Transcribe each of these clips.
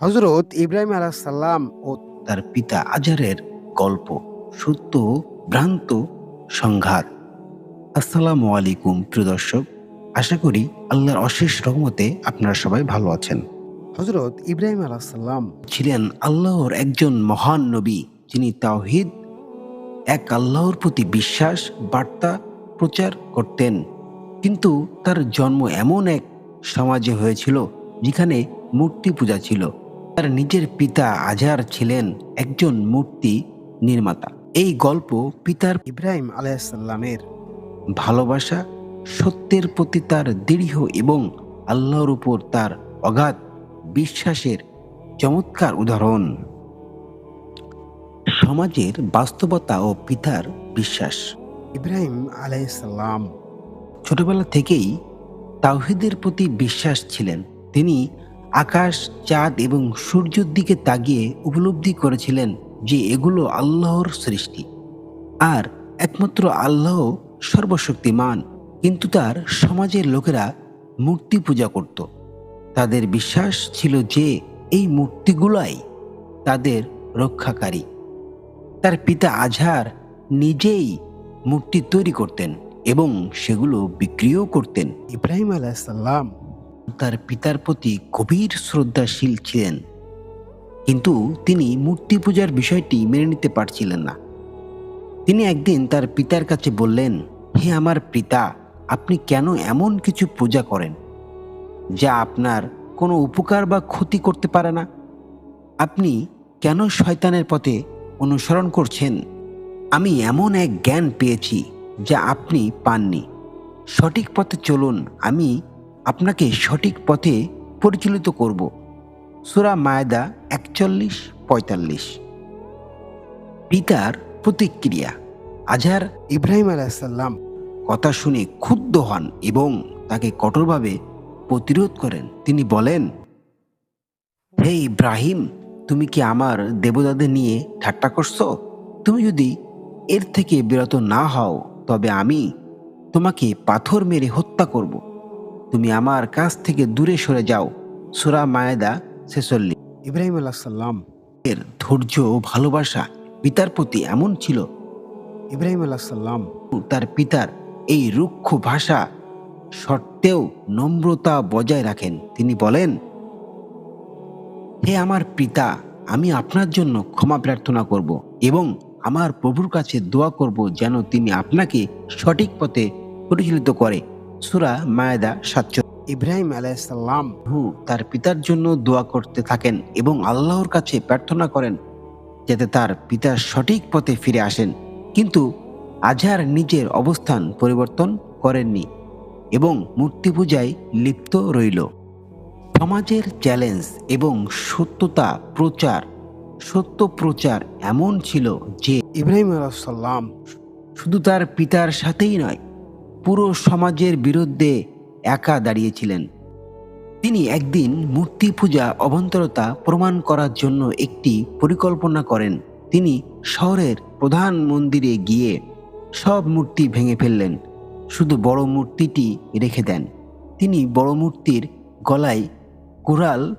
হজরত ইব্রাহিম আলাহাল্লাম ও তার পিতা আজারের গল্প, সত্য ভ্রান্ত সংঘাত। আসসালামু আলাইকুম, প্রিয় দর্শক। আশা করি আল্লাহর অশেষ রহমতে আপনারা সবাই ভালো আছেন। হজরত ইব্রাহিম আলাহাল্লাম ছিলেন আল্লাহর একজন মহান নবী, যিনি তাওহিদ, এক আল্লাহর প্রতি বিশ্বাস, বার্তা, প্রচার করতেন। কিন্তু তার জন্ম এমন এক সমাজে হয়েছিল, যেখানে মূর্তি পূজা ছিল। তার নিজের পিতা আজার ছিলেন একজন মূর্তি নির্মাতা। এই গল্প পিতার ইব্রাহিম আলাইসাল্লামের ভালোবাসা, সত্যের প্রতি তার দৃঢ় এবং আল্লাহর উপর তার অগাধ বিশ্বাসের চমৎকার উদাহরণ। সমাজের বাস্তবতা ও পিতার বিশ্বাস। ইব্রাহিম আলাইসাল্লাম ছোটবেলা থেকেই তাওহিদের প্রতি বিশ্বাস ছিলেন। তিনি আকাশ, চাঁদ এবং সূর্যের দিকে তাকিয়ে উপলব্ধি করেছিলেন যে এগুলো আল্লাহর সৃষ্টি। আর একমাত্র আল্লাহ সর্বশক্তিমান, কিন্তু তার সমাজের লোকেরা মূর্তি পূজা করত। তাদের বিশ্বাস ছিল যে এই মূর্তিগুলাই তাদের রক্ষাকারী। তার পিতা আজহার নিজেই মূর্তি তৈরি করতেন এবং সেগুলো বিক্রিও করতেন। ইব্রাহিম আলাইসাল্লাম তার পিতার প্রতি গভীর শ্রদ্ধাশীল ছিলেন। কিন্তু তিনি মূর্তি পূজার বিষয়টি মেনে নিতে পারছিলেন না। তিনি একদিন তার পিতার কাছে বললেন, হে আমার পিতা, আপনি কেন এমন কিছু পূজা করেন, যা আপনার কোনো উপকার বা ক্ষতি করতে পারে না? আপনি কেন শয়তানের পথে অনুসরণ করছেন? আমি এমন এক জ্ঞান পেয়েছি যা আপনি পাননি। সঠিক পথে চলুন, আমি আপনাকে সঠিক পথে পরিচালিত করব। সুরা মায়দা একচল্লিশ, পঁয়তাল্লিশ। পিতার প্রতিক্রিয়া। আজহার ইব্রাহিম আলাইসাল্লাম কথা শুনে ক্ষুব্ধ হন এবং তাকে কঠোরভাবে প্রতিরোধ করেন। তিনি বলেন, হে ইব্রাহিম, তুমি কি আমার দেবতাদের নিয়ে ঠাট্টা করছ? তুমি যদি এর থেকে বিরত না হও, তবে আমি তোমাকে পাথর মেরে হত্যা করব। তুমি আমার কাছ থেকে দূরে সরে যাও। সুরা মায়েদা ছেচল্লিশ। ইব্রাহিম আলাহাল্লাম এর ধৈর্য ও ভালোবাসা পিতার প্রতি এমন ছিল। ইব্রাহিম আলাহাল্লাম তার পিতার এই রুক্ষ ভাষা সত্ত্বেও নম্রতা বজায় রাখেন। তিনি বলেন হে আমার পিতা আমি আপনার জন্য ক্ষমা প্রার্থনা করব এবং আমার প্রভুর কাছে দোয়া করব যেন তিনি আপনাকে সঠিক পথে পরিচালিত করে। সুরা মায়েদা সাতচল্লিশ। ইব্রাহিম আলাইসাল্লাম হু তার পিতার জন্য দোয়া করতে থাকেন এবং আল্লাহর কাছে প্রার্থনা করেন যাতে তার পিতা সঠিক পথে ফিরে আসেন। কিন্তু আজহার নিজের অবস্থান পরিবর্তন করেননি এবং মূর্তি পূজায় লিপ্ত রইল। সমাজের চ্যালেঞ্জ এবং সত্যতা প্রচার, সত্য প্রচার এমন ছিল যে ইব্রাহিম আলাইসাল্লাম শুধু তার পিতার সাথেই নয় পুরো সমাজের বিরুদ্ধে একা দাঁড়িয়েছিলেন। তিনি একদিন মূর্তি পূজা অভন্তরতা প্রমাণ করার জন্য একটি পরিকল্পনা করেন। তিনি শহরের প্রধান মন্দিরে গিয়ে সব মূর্তি ভেঙে ফেললেন, শুধু বড় মূর্তিটি রেখে দেন। তিনি বড় মূর্তির গলায় কুড়াল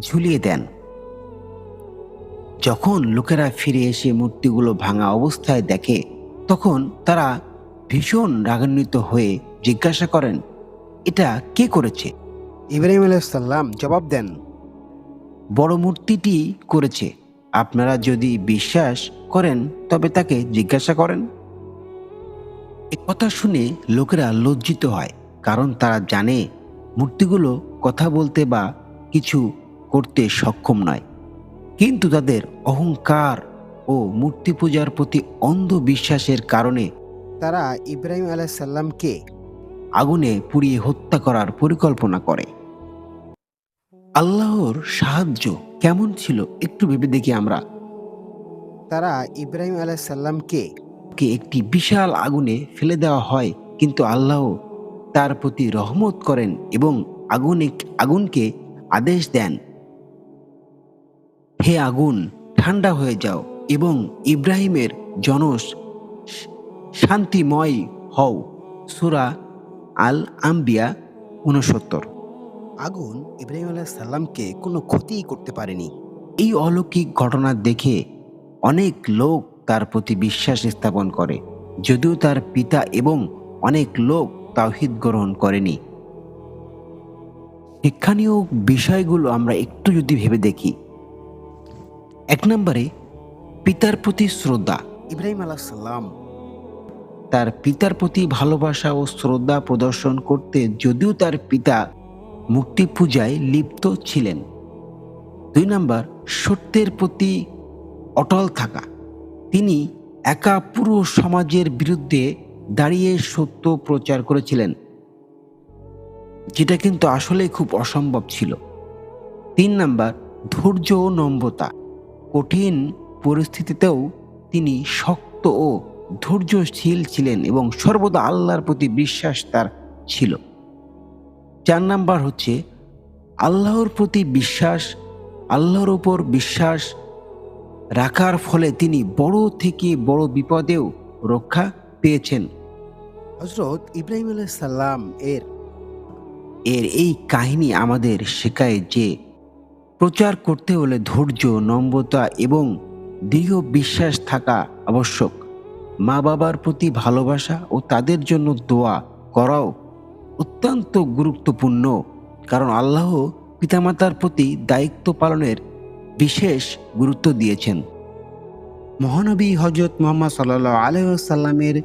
ঝুলিয়ে দেন। যখন লোকেরা ফিরে এসে মূর্তিগুলো ভাঙা অবস্থায় দেখে, তখন তারা ভীষণ রাগান্বিত হয়ে জিজ্ঞাসা করেন এটা কে করেছে? ইব্রাহিম আলাইসাল্লাম জবাব দেন বড় মূর্তিটি করেছে। আপনারা যদি বিশ্বাস করেন তবে তাকে জিজ্ঞাসা করেন। এ কথা শুনে লোকেরা লজ্জিত হয় কারণ তারা জানে মূর্তিগুলো কথা বলতে বা কিছু করতে সক্ষম নয়। কিন্তু তাদের অহংকার ও মূর্তি পূজার প্রতি অন্ধ বিশ্বাসের কারণে তারা ইব্রাহিম আলাইসাল্লামকে আগুনে পুড়িয়ে হত্যা করার পরিকল্পনা করে। আল্লাহর সাহায্য কেমন ছিল একটু ভেবে দেখি আমরা। তারা ইব্রাহিম আলাইসাল্লামকে কে একটি বিশাল আগুনে ফেলে দেওয়া হয়, কিন্তু আল্লাহ তার প্রতি রহমত করেন এবং আগুনে, আগুনকে আদেশ দেন, হে আগুন, ঠান্ডা হয়ে যাও এবং ইব্রাহিমের জনস শান্তিময় হও। সুরা আল আম্বিয়া উনসত্তর আগুন ইব্রাহিম আলাইসাল্লামকে কোনো ক্ষতিই করতে পারেনি। এই অলৌকিক ঘটনা দেখে অনেক লোক তার প্রতি বিশ্বাস স্থাপন করে। যদিও তার পিতা এবং অনেক লোক তাওহিদ গ্রহণ করেনি। শিক্ষণীয় বিষয়গুলো আমরা একটু যদি ভেবে দেখি। এক নম্বরে, পিতার প্রতি শ্রদ্ধা। ইব্রাহিম আলাইসাল্লাম তার পিতার প্রতি ভালোবাসা ও শ্রদ্ধা প্রদর্শন করতে যদিও তার পিতা মূর্তি পূজায় লিপ্ত ছিলেন। দুই নম্বর, সত্যের প্রতি অটল থাকা। তিনি একা পুরো সমাজের বিরুদ্ধে দাঁড়িয়ে সত্য প্রচার করেছিলেন, যেটা কিন্তু আসলে খুব অসম্ভব ছিল। তিন নাম্বার, ধৈর্য ও নম্রতা। কঠিন পরিস্থিতিতেও তিনি শক্ত ও ধৈর্যশীল ছিলেন এবং সর্বদা আল্লাহর প্রতি বিশ্বাস তার ছিল। চার নাম্বার হচ্ছে আল্লাহর প্রতি বিশ্বাস আল্লাহর উপর বিশ্বাস রাখার ফলে তিনি বড় থেকে বড় বিপদেও রক্ষা পেয়েছেন। হজরত ইব্রাহিম আলাইসাল্লাম এর এর এই কাহিনী আমাদের শেখায় যে প্রচার করতে হলে ধৈর্য নম্রতা এবং দৃঢ় বিশ্বাস থাকা আবশ্যক। মা বাবার প্রতি ভালোবাসা ও তাদের জন্য দোয়া করাও অত্যন্ত গুরুত্বপূর্ণ। কারণ আল্লাহ পিতামাতার প্রতি দায়িত্ব পালনের বিশেষ গুরুত্ব দিয়েছেন। মহানবী হজরত মোহাম্মদ সাল্লাহ আলহামের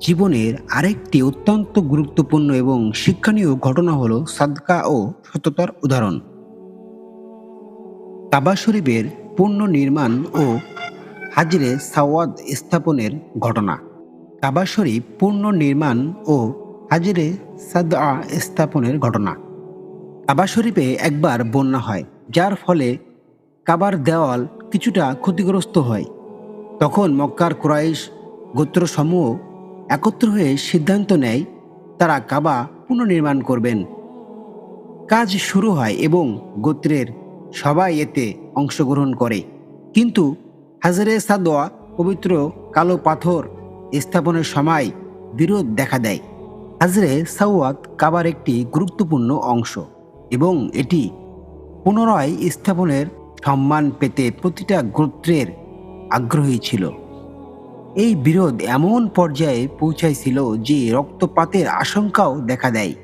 জীবনের আরেকটি অত্যন্ত গুরুত্বপূর্ণ এবং শিক্ষণীয় ঘটনা হল সাদকা ও সততার উদাহরণ। কাবা শরীফের পুনর্নির্মাণ ও হাজরে সাওয়াদ স্থাপনের ঘটনা। কাবা শরীফ পুনর্নির্মাণ ও হাজরে সাদা স্থাপনের ঘটনা। কাবা শরীফে একবার বন্যা হয়, যার ফলে কাবার দেওয়াল কিছুটা ক্ষতিগ্রস্ত হয়। তখন মক্কার কুরাইশ গোত্রসমূহ একত্র হয়ে সিদ্ধান্ত নেয়, তারা কাবা পুনর্নির্মাণ করবেন। কাজ শুরু হয় এবং গোত্রের সবাই এতে অংশগ্রহণ করে। কিন্তু হাজারে সাদোয়া, পবিত্র কালো পাথর স্থাপনের সময় বিরোধ দেখা দেয়। হাজরে সাওয়াত কাবার একটি গুরুত্বপূর্ণ অংশ এবং এটি পুনরায় স্থাপনের সম্মান পেতে প্রতিটা গোত্রের আগ্রহী ছিল। এই বিরোধ এমন পর্যায়ে পৌঁছাইছিল যে রক্তপাতের আশঙ্কাও দেখা দেয়।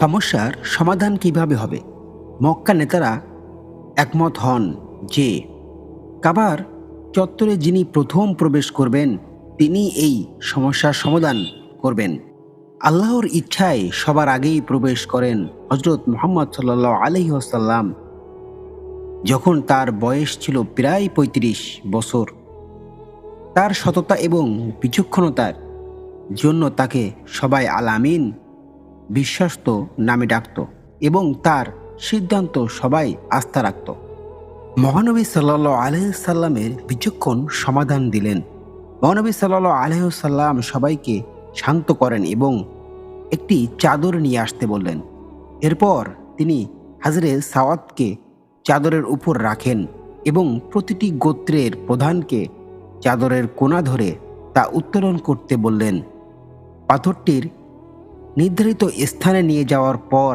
সমস্যার সমাধান কীভাবে হবে? মক্কা নেতারা একমত হন যে কাবার চত্বরে যিনি প্রথম প্রবেশ করবেন, তিনি এই সমস্যার সমাধান করবেন। আল্লাহর ইচ্ছায় সবার আগেই প্রবেশ করেন হজরত মোহাম্মদ সাল্লাহ আলহি আসাল্লাম যখন তার বয়স ছিল প্রায় পঁয়ত্রিশ বছর। তার সততা এবং বিচক্ষণতার জন্য তাকে সবাই আলামিন বিশ্বস্ত নামে ডাকত এবং তার সিদ্ধান্ত সবাই আস্থা রাখত। মহানবী সাল্লাহ আলহিসাল্লামের বিচক্ষণ সমাধান দিলেন। মহানবী সাল্লাহ আলহিসাল্লাম সবাইকে শান্ত করেন এবং একটি চাদর নিয়ে আসতে বললেন। এরপর তিনি হাজরে সাওয়াতকে চাদরের উপর রাখেন এবং প্রতিটি গোত্রের প্রধানকে চাদরের কোনা ধরে তা উত্তোলন করতে বললেন। পাথরটির নির্ধারিত স্থানে নিয়ে যাওয়ার পর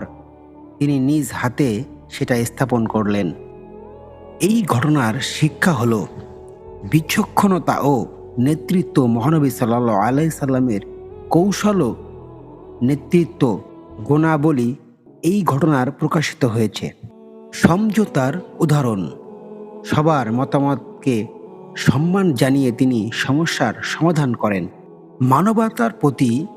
তিনি নিজ হাতে সেটা স্থাপন করলেন। এই ঘটনার শিক্ষা হল বিচক্ষণতা ও নেতৃত্ব মহানবী সাল্লাহ আলাই সাল্লামের কৌশল ও নেতৃত্ব গুণাবলী এই ঘটনার প্রকাশিত হয়েছে। সমঝোতার উদাহরণ, সবার মতামতকে সম্মান জানিয়ে তিনি সমস্যার সমাধান করেন। মানবতার প্রতি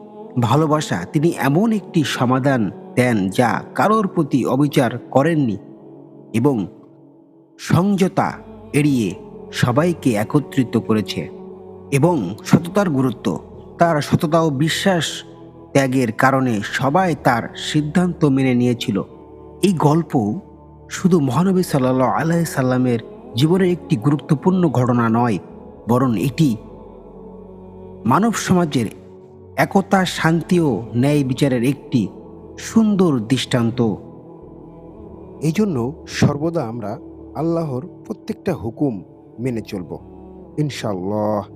ভালোবাসা তিনি এমন একটি সমাধান দেন যা কারোর প্রতি অবিচার করেননি এবং সংযতা এড়িয়ে সবাইকে একত্রিত করেছে এবং সততার গুরুত্ব, তার সততা ও বিশ্বাস ত্যাগের কারণে সবাই তার সিদ্ধান্ত মেনে নিয়েছিল। এই গল্প শুধু মহানবী সাল্লাহ আলাহ সাল্লামের জীবনের একটি গুরুত্বপূর্ণ ঘটনা নয়, বরং এটি মানব সমাজের একতা, শান্তি ও ন্যায় বিচারের একটি সুন্দর দৃষ্টান্ত। এই জন্য সর্বদা আমরা আল্লাহর প্রত্যেকটা হুকুম মেনে চলব। ইনশাল্লাহ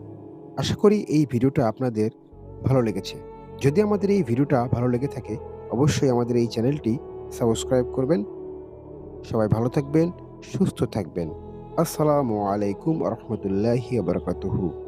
আশা করি এই ভিডিওটা আপনাদের ভালো লেগেছে। যদি আমাদের এই ভিডিওটা ভালো লেগে থাকে, অবশ্যই আমাদের এই চ্যানেলটি সাবস্ক্রাইব করবেন। সবাই ভালো থাকবেন, সুস্থ থাকবেন। আসসালামু আলাইকুম রহমতুল্লাহি বারকাতুহু।